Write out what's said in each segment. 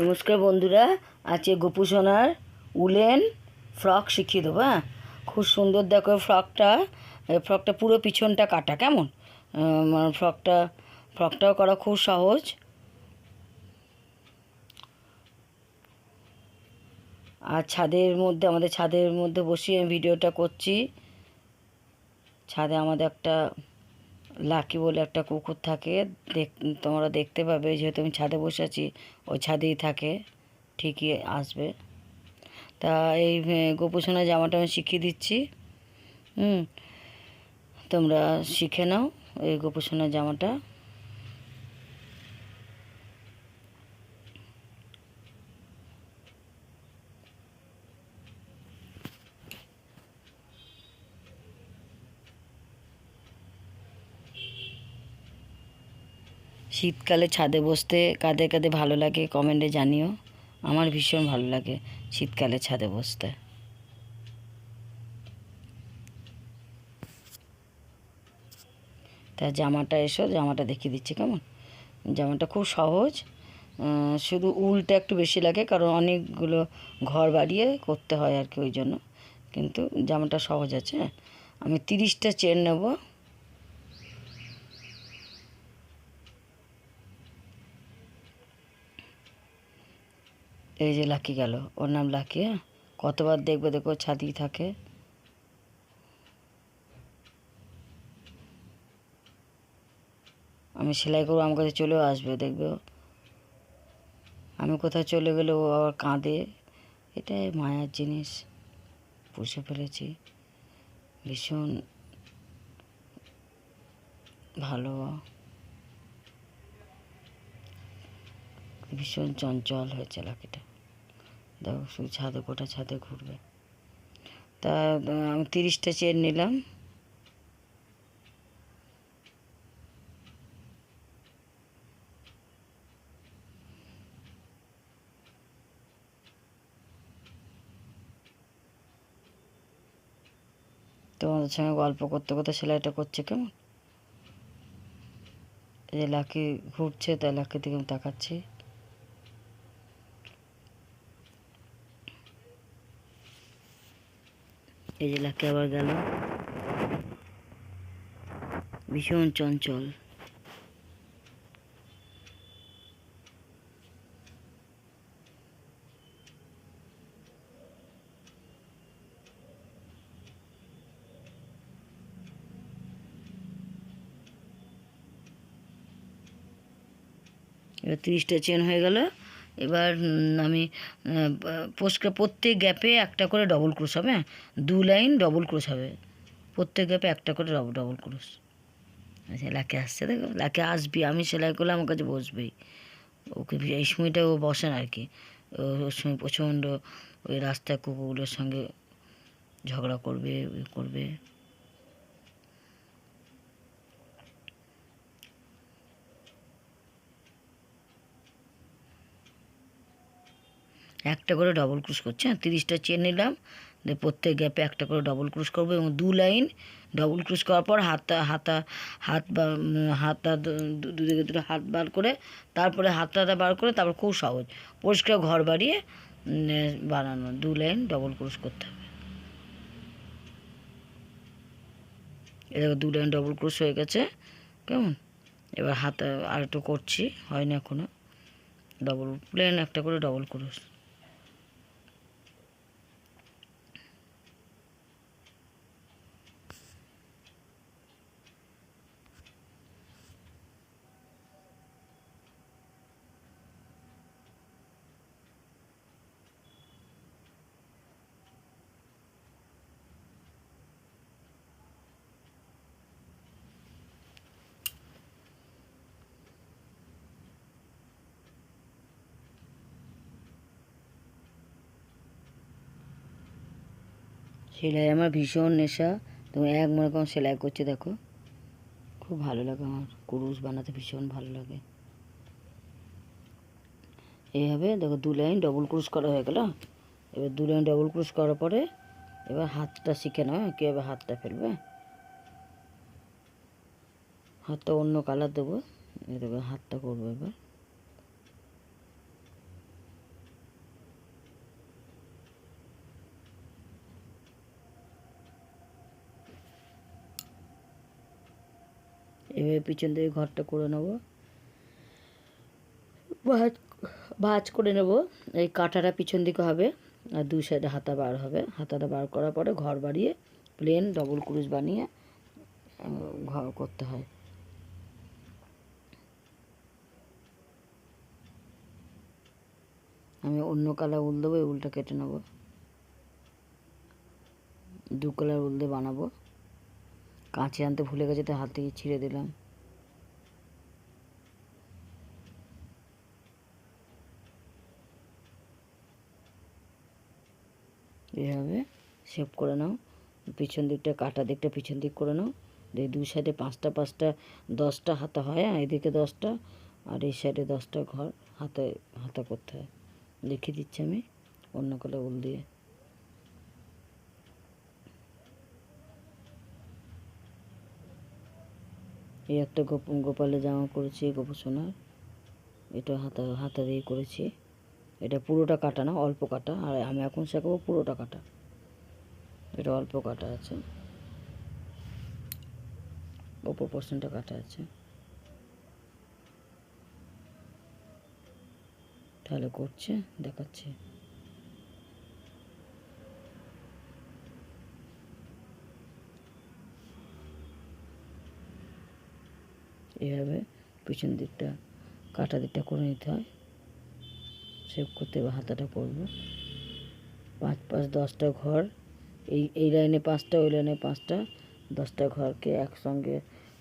নমস্কার বন্ধুরা, আজকে গোপু সোনার উলেন ফ্রক শিখিয়ে দেবো হ্যাঁ? খুব সুন্দর দেখো ফ্রকটা ফ্রকটা পুরো পিছনটা কাটা, কেমন? মানে ফ্রকটা, ফ্রকটাও করা খুব সহজ। আর ছাদের মধ্যে, আমাদের ছাদের মধ্যে বসিয়ে আমি ভিডিওটা করছি। ছাদে আমাদের একটা লাকি বলে একটা কুকুর থাকে, দেখ, তোমরা দেখতে পাবে যেহেতু আমি ছাদে বসে আছি, ওই ছাদেই থাকে, ঠিকই আসবে। তা এই গোপোষণা জামাটা আমি শিখিয়ে দিচ্ছি। হুম, তোমরা শিখে নাও এই গোপোষণা জামাটা। শীতকালে ছাদে বসতে কাদের কাদের ভালো লাগে কমেন্টে জানিও। আমার ভীষণ ভালো লাগে শীতকালে ছাদে বসতে। তা জামাটা এসো, জামাটা দেখিয়ে দিচ্ছি কেমন? জামাটা খুব সহজ শুধু উলটা একটু বেশি লাগে, কারণ অনেকগুলো ঘর বাড়িয়ে করতে হয় আর কি ওই জন্য। কিন্তু জামাটা সহজ আছে আমি তিরিশটা চেন নেব। এই যে লাকি গেল। ওর নাম লাকি হ্যাঁ? কতবার দেখবে দেখো ছাদি থাকে। আমি সেলাই করব, আমার কাছে চলেও আসবে, দেখবে আমি কোথাও চলে গেলে ও আবার কাঁদে। এটাই মায়ার জিনিস। পুষে ফেলেছি। ভীষণ ভালো। ভীষণ চঞ্চল হয়েছে লাকিটা। দেখো শুধু ছাদে, গোটা ছাদে ঘুরবে। তা, আমি তিরিশটা চেয়ার নিলাম। তোমাদের সঙ্গে গল্প করতে করতে সেলাইটা করছে কেমন? এই যে লাকি ঘুরছে তাই লাকি দিকে আমি তাকাচ্ছি। এই যে লাকি আবার গেল। ভীষণ চঞ্চল। এবার তিরিশটা চেন হয়ে গেল। এবার আমি পোস্টকে প্রত্যেক গ্যাপে একটা করে ডবল ক্রোশ হবে হ্যাঁ? দু লাইন ডবল ক্রোশ হবে। প্রত্যেক গ্যাপে একটা করে ডবল ক্রোশ আচ্ছা লাকে আসছে দেখো, লাকে আসবি, আমি সেলাই করলে আমার কাছে বসবেই। ওকে, এই সময়টা ও বসে না আর কি। ওর সময় প্রচণ্ড ওই রাস্তায় কুকুরগুলোর সঙ্গে ঝগড়া করবে করবে। একটা করে ডবল ক্রুশ করছে হ্যাঁ তিরিশটা চেন নিলাম, দিয়ে প্রত্যেক গ্যাপে একটা করে ডবল ক্রুশ করব এবং দু লাইন ডবল ক্রুশ করার পর হাতা হাতা, হাত বা দু- দুদিকে দুটো হাত বার করে, তারপরে হাতটা বার করে তারপর খুব সহজ, পরিষ্কার ঘর বাড়িয়ে বানানো, দু লাইন ডবল ক্রুশ করতে হবে। এ দেখো দু লাইন ডবল ক্রুশ হয়ে গেছে, কেমন? এবার হাতে আর একটু করছি, হয় না এখনও ডবল প্লেন একটা করে ডবল ক্রুশ সেলাই আমার ভীষণ নেশা। তুমি এক মনে করো সেলাই করছে, দেখো। খুব ভালো লাগে আমার। কুরুশ বানাতে ভীষণ ভালো লাগে। এইভাবে দেখো দু লাইন ডবল ক্রুশ করা হয়ে গেল। এবার দু লাইন ডবল ক্রুশ করার পরে এবার হাতটা শিখে নাও হ্যাঁ? কীভাবে হাতটা ফেলবে? হাতটা অন্য কালার দেবো। এই দেখো হাতটা করব এবার। এভাবে পিছন থেকে ঘরটা করে নেব। ভাজ ভাজ করে নেব। এই কাঁটাটা পিছন দিকে হবে আর দুই সাইডে হাতা বার হবে। হাতাটা বার করার পরে ঘর বাড়িয়ে প্লেন ডবল ক্রুজ বানিয়ে ঘর করতে হয়। আমি অন্য কালার উল দেবো, এই উলটা কেটে নেব। দু কালার উল দিয়ে বানাবো। কাঁচি আনতে ভুলে গেছে তো হাত থেকে ছিঁড়ে দিলাম এইভাবে শেপ করে নাও। পিছন দিকটা কাটা দিকটা পিছন দিক করে নাও। দিয়ে দুই সাইডে পাঁচটা পাঁচটা, দশটা হাতা হয় আর এদিকে দশটা আর এই সাইডে দশটা ঘর হাতে, হাতা করতে হয়। লিখে দিচ্ছি আমি, অন্য কালার উল দিয়ে। এই একটা গোপ, গোপালের জামা করেছি গোপু সোনার। এটা হাতা হাতা দিয়ে করেছি। এটা পুরোটা কাটা না, অল্প কাটা। আর আমি এখন শেখাবো পুরোটা কাটা। এটা অল্প কাটা আছে। ওপর পোর্শনটা কাটা আছে। তাহলে করছে, দেখাচ্ছে। এভাবে পিছন দিকটা, কাটা দিকটা করে নিতে হয়। সেভ করতে হাতাটা করব। পাঁচ পাঁচ, দশটা ঘর এই এই লাইনে পাঁচটা, ওই লাইনে পাঁচটা, দশটা ঘরকে একসঙ্গে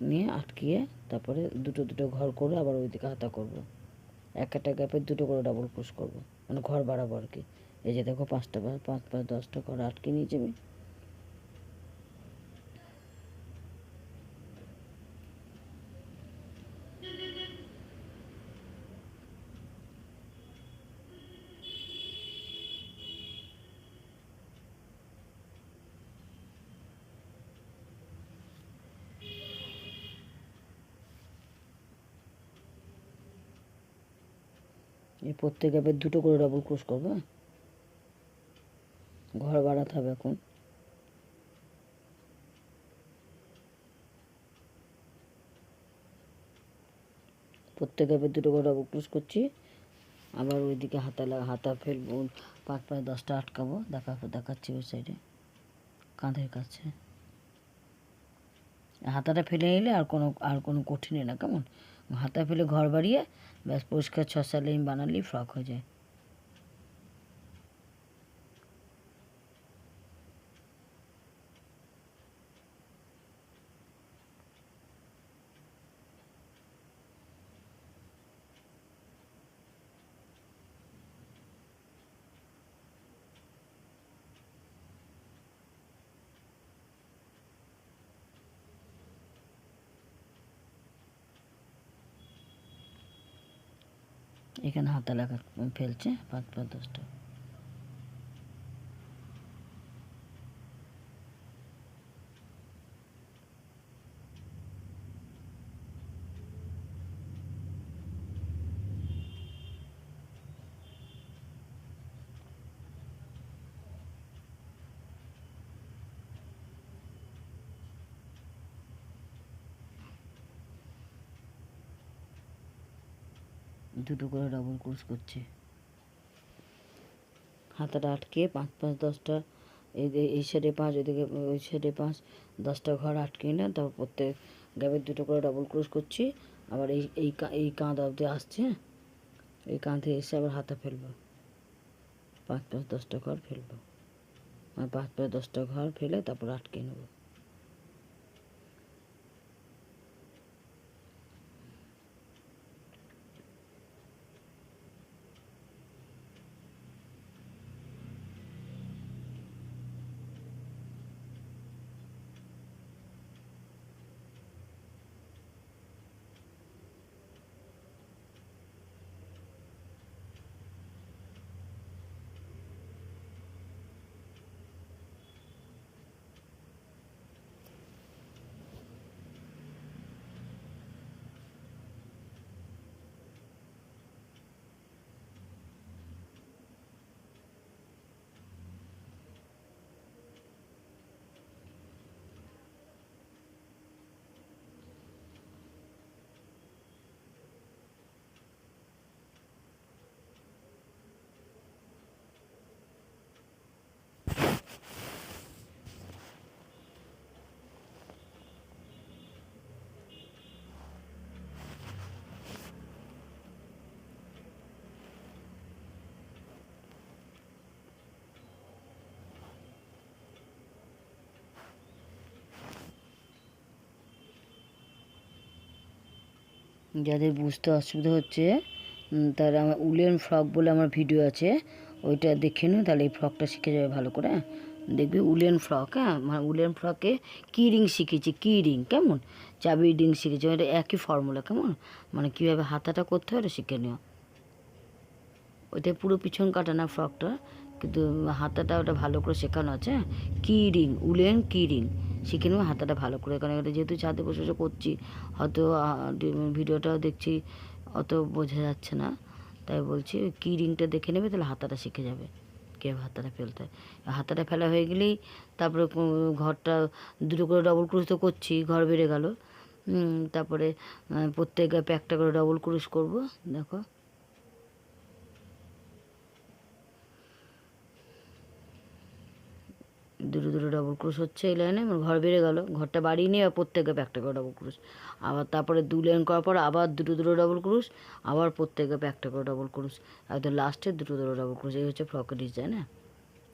নিয়ে আটকিয়ে তারপরে দুটো দুটো ঘর করে আবার ওই দিকে হাতা করব। এক একটা গ্যাপে দুটো করে ডাবল ক্রোশ করব। মানে ঘর বাড়াবো আর কি। এই যে দেখো পাঁচটা পাঁচ পাঁচ পাঁচ দশটা ঘর আটকে নিয়েছি আমি। এই প্রত্যেক গ্যাপে দুটো করে ডাবল ক্রোশ করব হ্যাঁ? ঘর বাড়াতে হবে এখন। প্রত্যেক গ্যাপে দুটো করে ডাবল ক্রোশ করছি। আবার ওইদিকে হাতা লাগা হাতা ফেলব, পাঁচ পাঁচ দশটা আটকাবো, দেখা, দেখাচ্ছি ওই সাইডে কাঁধের কাছে। হাতাটা ফেলে নিলে আর কোনো আর কোনো কঠিনই না, কেমন? হাতা ফেলে ঘর বাড়িয়ে ব্যাস পরিষ্কার ছ সাত লাইন বানালেই ফ্রক হয়ে যায়। এখানে হাতা লাগা ফেলছে পাঁচ পাঁচ দশটা। দুটো করে ডাবল ক্রোশ করছে। হাতাটা আটকে পাঁচ পাঁচ দশটা, এই সাইডে পাঁচ ওইদিকে ওই সাইডে পাঁচ, দশটা ঘর আটকে না তারপর প্রত্যেক গ্যাপের দুটো করে ডাবল ক্রোশ করছি। আবার এই এই এই কাঁধ অবধি আসছে এই কাঁধে এসে আবার হাতা ফেলব। পাঁচ পাঁচ দশটা ঘর ফেলব। আর পাঁচ পাঁচ দশটা ঘর ফেলে তারপর আটকে নেব। যাদের বুঝতে অসুবিধা হচ্ছে তারা আমার উলেন ফ্রক বলে আমার ভিডিও আছে, ওইটা দেখে নিও, তাহলে এই ফ্রকটা শিখে যাবে ভালো করে হ্যাঁ? দেখবি উলেন ফ্রক হ্যাঁ? মানে উলেন ফ্রকে কী রিং শিখেছি, কি রিং, কেমন? চাবি রিং শিখেছি এটা একই ফর্মুলা, কেমন? মানে কীভাবে হাতাটা করতে হয় ওটা শিখে নিও। ওইটা পুরো পিছন কাটা না ফ্রকটা, কিন্তু হাতাটা ওটা ভালো করে শেখানো আছে হ্যাঁ? কি রিং উলেন কি রিং। শিখে নেব হাতাটা ভালো করে, কারণ এটা যেহেতু ছাদে বসে বসে করছি, হয়তো ভিডিওটাও দেখছি, অত বোঝা যাচ্ছে না। তাই বলছি, কি রিংটা দেখে নেবে তাহলে হাতাটা শিখে যাবে, কীভাবে হাতাটা ফেলতে হয়। হাতাটা ফেলা হয়ে গেলেই তারপরে ঘরটা দুটো করে ডবল ক্রুশ তো করছি, ঘর বেড়ে গেল। তারপরে প্রত্যেক গ্যাপে একটা করে ডবল ক্রুশ করব, দেখো। দুটো দুটো ডবল ক্রুশ হচ্ছে এই লাইনে আমার ঘর বেড়ে গেল। ঘরটা বাড়িয়ে নিয়ে প্রত্যেক একটা করে ডবল ক্রুশ আবার তারপরে দু লাইন করার পর আবার দুটো দুটো ডবল ক্রুশ আবার প্রত্যেকে একটা করে ডবল ক্রুশ একদম লাস্টে দুটো দুটো ডবল ক্রুশ এই হচ্ছে ফ্রকের ডিজাইন হ্যাঁ?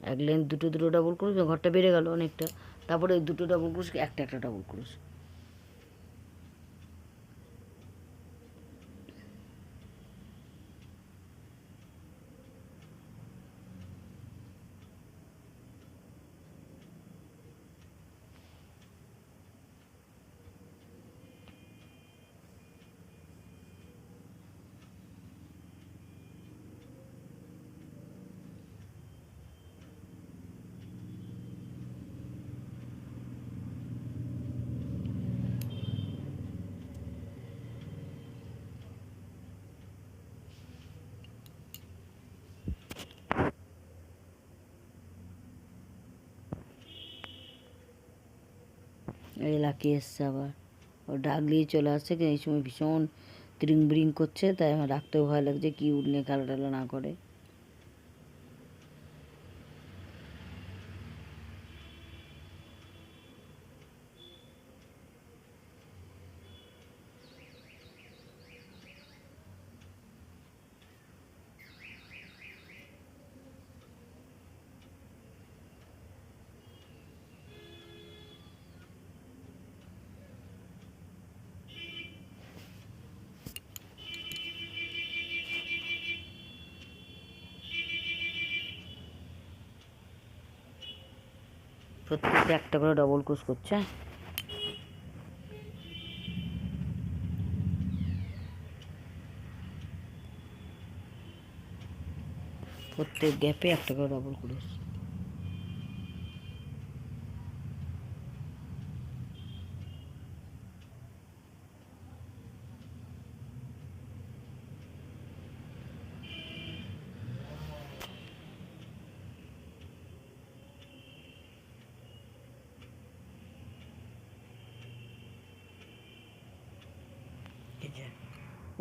এক লাইন দুটো দুটো ডবল ক্রুশ ঘরটা বেড়ে গেল অনেকটা। তারপরে দুটো ডবল ক্রুশ একটা একটা ডবল ক্রুশ এই এসছে আবার? ও ডাক দিয়ে চলে আসছে এই সময় ভীষণ ত্রিং ব্রিং করছে, তাই আমার ডাকতেও ভয় লাগছে, কি উঠলে খেলা টেলা না করে। প্রত্যেকটা একটা করে ডবল ক্রুশ করছে। প্রত্যেক গ্যাপে একটা করে ডবল ক্রুশ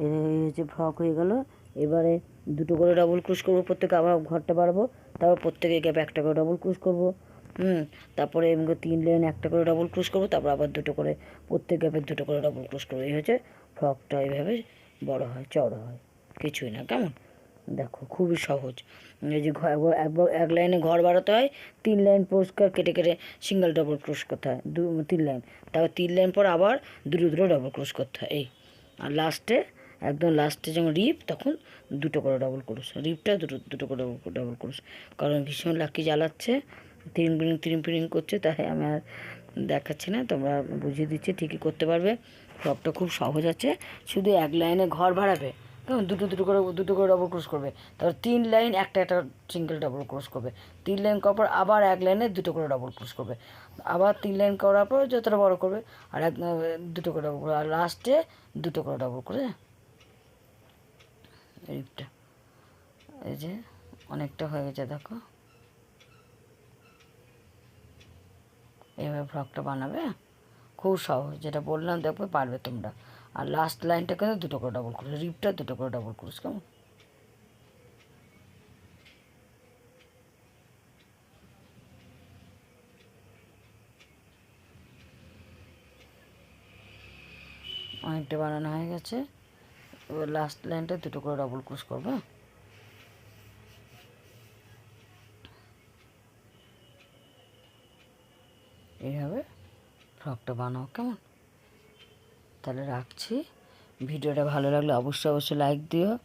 এই হচ্ছে ফ্রক হয়ে গেল। এবারে দুটো করে ডবল ক্রুশ করব, প্রত্যেকে আবার ঘরটা বাড়বো, তারপর প্রত্যেকে গ্যাপে একটা করে ডবল ক্রুশ করব, হুম? তারপরে এমনি তিন লাইন একটা করে ডবল ক্রুশ করব, তারপর আবার দুটো করে, প্রত্যেক গ্যাপের দুটো করে ডবল ক্রুশ করব। এই হচ্ছে ফ্রকটা এইভাবে বড় হয়, চওড়া হয়, কিছুই না, কেমন? দেখো, খুবই সহজ। এই যে ঘর এক লাইনে ঘর বাড়াতে হয়, তিন লাইন পরিষ্কার কেটে কেটে সিঙ্গেল ডবল ক্রুশ করতে হয়, দু, তিন লাইন তারপর তিন লাইন পর আবার দুটো দুটো ডবল ক্রুশ করতে হয়, এই। আর লাস্টে একদম লাস্টে যখন রিপ তখন দুটো করে ডবল করুস। রিপটা দুটো দুটো করে ডবল করুস। কারণ ভীষণ লাকি জ্বালাচ্ছে, তিরিং পিরিং তিরিং পিরিং করছে, তাই আমি আর দেখাচ্ছি না, তোমরা বুঝিয়ে দিচ্ছি, ঠিকই করতে পারবে। সবটা খুব সহজ আছে, শুধু এক লাইনে ঘর ভাড়াবে। দুটো দুটো করে দুটো করে ডবল ক্রস করবে। তারপর তিন লাইন একটা একটা সিঙ্গেল ডবল ক্রস করবে। তিন লাইন করার পর আবার এক লাইনে দুটো করে ডবল ক্রস করবে। আবার তিন লাইন করার পর যতটা বড় করবে, আর এক দুটো করে ডবল আর লাস্টে দুটো করে ডবল করে রিপটা এই যে অনেকটা হয়ে গেছে, দেখো। এইভাবে ফ্রকটা বানাবে হ্যাঁ? খুব সহজ, যেটা বললাম, দেখবে পারবে তোমরা। আর লাস্ট লাইনটা কিন্তু দুটো করে ডবল ক্রুশ রিপটা দুটো করে ডবল ক্রুশ কেমন? অনেকটা বানানো হয়ে গেছে। এবার লাস্ট লাইনটা দুটো করে ডবল ক্রুশ করবে? এইভাবে ফ্রকটা বানাও, কেমন? তাহলে রাখছি। ভিডিওটা ভালো লাগলে অবশ্যই অবশ্যই লাইক দিও।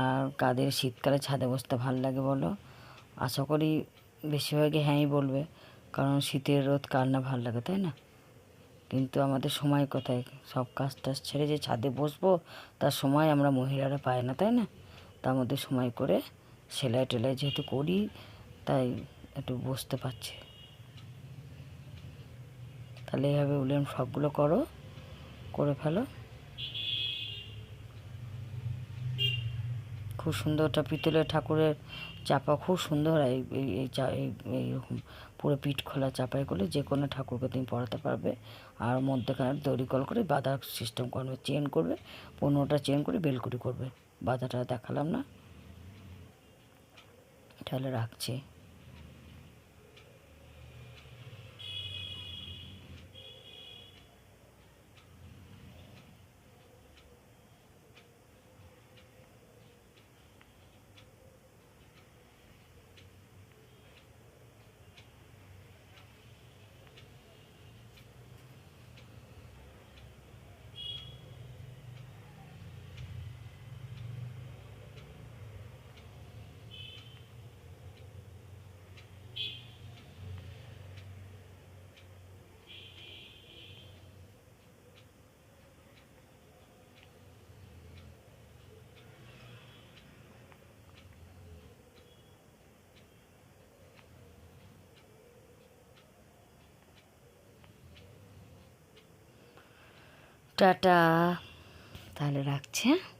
আর কাদের শীতকালে ছাদে বসতে ভালো লাগে বলো। আশা করি বেশিরভাগই হ্যাঁই বলবে, কারণ শীতের রোদ কার না ভালো লাগে, তাই না? কিন্তু আমাদের সময় কোথায়? সব কাজ টাজ ছেড়ে যে ছাদে বসবো, তার সময় আমরা মহিলারা পাই না, তাই না? তার মধ্যে সময় করে সেলাই টেলাই যেহেতু করি, তাই একটু বসতে পারছি। তাহলে এইভাবে উলেন সবগুলো করো। করে ফেলো। খুব সুন্দর ওটা পিতলের ঠাকুরের চাপা, খুব সুন্দর এই এইরকম পুরো পিঠ খোলা চাপাই করলে যে কোনো ঠাকুরকে তুমি পড়াতে পারবে। আর মধ্যেখানে দড়ি কল করে বাঁধার সিস্টেম করবে চেন করবে, পনেরোটা চেন করে বেলকুড়ি করবে। বাঁধাটা দেখালাম না। তাহলে রাখছি। টাটা। তাহলে রাখছি হ্যাঁ?